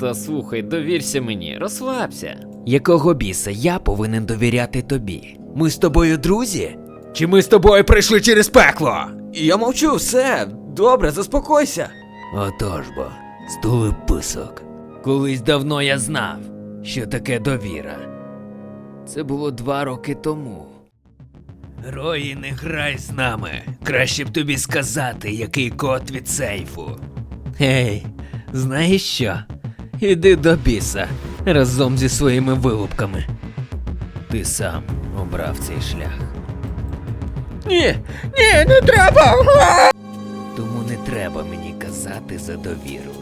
Та слухай, довірся мені, розслабся. Якого біса я повинен довіряти тобі? Ми з тобою друзі? Чи ми з тобою прийшли через пекло? Я мовчу, все. Добре, заспокойся. Отож бо, стули писок. Колись давно я знав, що таке довіра. Це було два роки тому. Рої, не грай з нами. Краще б тобі сказати, який код від сейфу. Гей, знаєш що? Іди до біса разом зі своїми вилупками. Ти сам обрав цей шлях. Ні, ні, не треба. Тому не треба мені казати за довіру.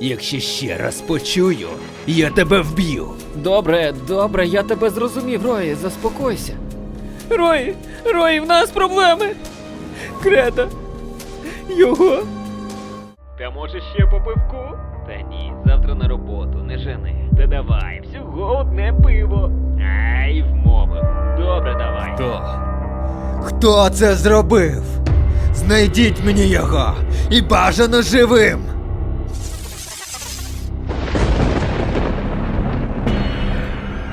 Якщо ще раз почую, я тебе вб'ю. Добре, добре, я тебе зрозумів, Рої, заспокойся. Рої, Рої, в нас проблеми. Креда. Його. Та може ще по пивку? Та ні, завтра на роботу, не жени. Та давай, всього одне пиво. Ай, вмовив. Добре, давай. То. Хто це зробив? Знайдіть мені його і бажано живим.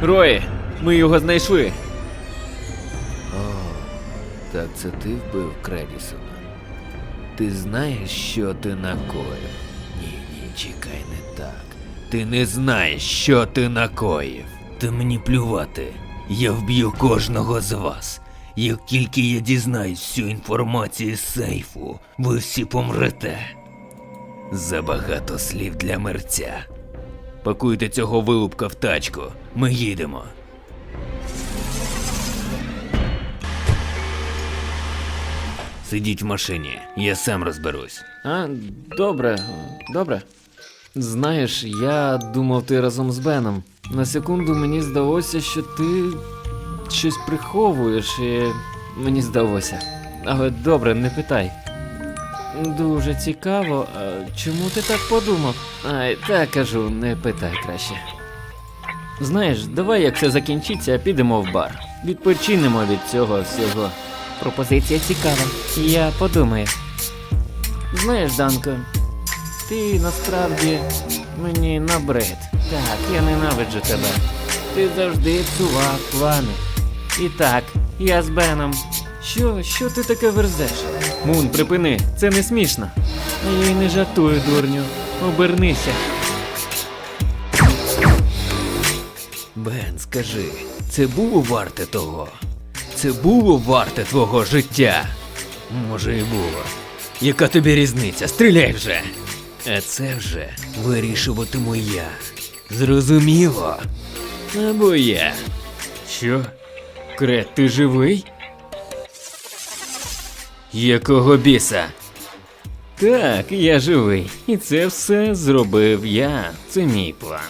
Рої, ми його знайшли. Так це ти вбив Кредісона. Ти знаєш, що ти накоїв? Чекай, не так. Ти не знаєш, що ти накоїв. Та мені плювати. Я вб'ю кожного з вас. Як тільки я дізнаюсь всю інформацію з сейфу, ви всі помрете. Забагато слів для мерця. Пакуйте цього вилупка в тачку. Ми їдемо. Сидіть в машині, я сам розберусь. А, добре, добре. Знаєш, я думав, ти разом з Беном. На секунду мені здалося, що ти щось приховуєш, і мені здалося. Але добре, не питай. Дуже цікаво, а чому ти так подумав? Ай, та кажу, не питай краще. Знаєш, давай, як все закінчиться, підемо в бар. Відпочинемо від цього всього. Пропозиція цікава. Я подумаю. Знаєш, Данко, ти насправді мені набрид. Так, я ненавиджу тебе. Ти завжди псував плани. І так, я з Беном. Що, що ти таке верзеш? Мун, припини, це не смішно. Я й не жартую, дурню. Обернися. Бен, скажи, це було варте того? Це було варте твого життя? Може і було. Яка тобі різниця? Стріляй вже! А це вже вирішуватиму я. Зрозуміло? Або я. Що? Крет, ти живий? Якого біса? Так, я живий. І це все зробив я. Це мій план.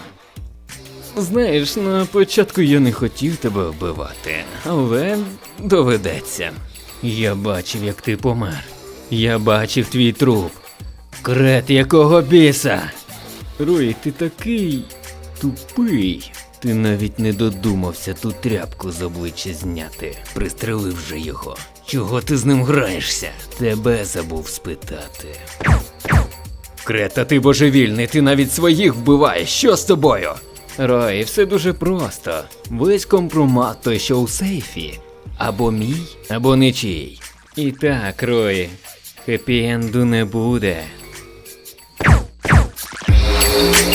Знаєш, на початку я не хотів тебе вбивати, але доведеться. Я бачив, як ти помер. Я бачив твій труп. Крет якого біса? Рой, ти такий тупий. Ти навіть не додумався ту тряпку з обличчя зняти. Пристрелив вже його. Чого ти з ним граєшся? Тебе забув спитати. Крета, ти божевільний, ти навіть своїх вбиваєш. Що з тобою? Рой, все дуже просто. Весь компромат той, що у сейфі. Або мій, або нічий. І так, Рой, хеппі-енду не буде. Thank you.